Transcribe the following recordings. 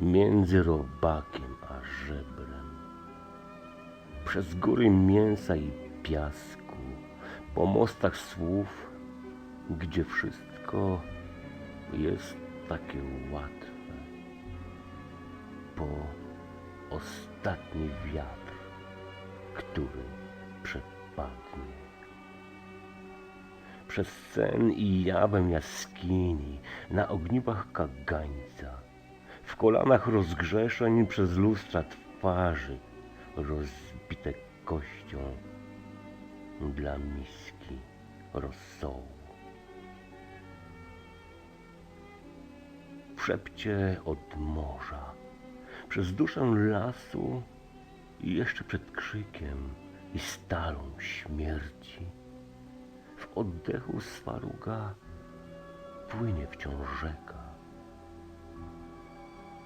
między robakiem a żebrem, przez góry mięsa i piasku, po mostach słów, gdzie wszystko jest takie łatwe, po ostatni wiatr, który przepadnie. Przez sen i jawę jaskini, na ogniwach kagańca, w kolanach rozgrzeszeń przez lustra twarzy, rozbite kością dla miski rosołu. W szepcie od morza, przez duszę lasu i jeszcze przed krzykiem i stalą śmierci, w oddechu swaruga płynie wciąż rzeka,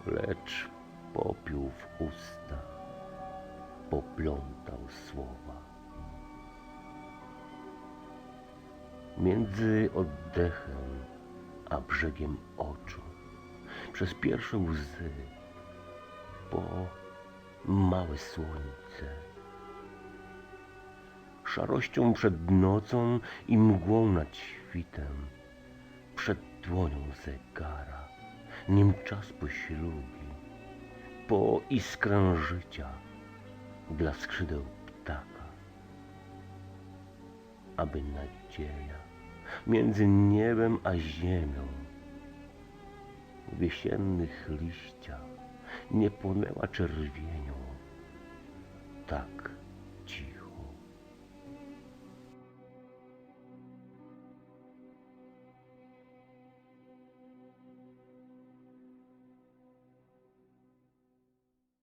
lecz popiół w usta poplątał słowa. Między oddechem a brzegiem oczu, przez pierwsze łzy, po małe słońce, szarością przed nocą i mgłą nad świtem, przed dłonią zegara, nim czas poślubi, po iskrę życia dla skrzydeł ptaka, aby nadzieja między niebem a ziemią w jesiennych liściach nie płonęła czerwienią, tak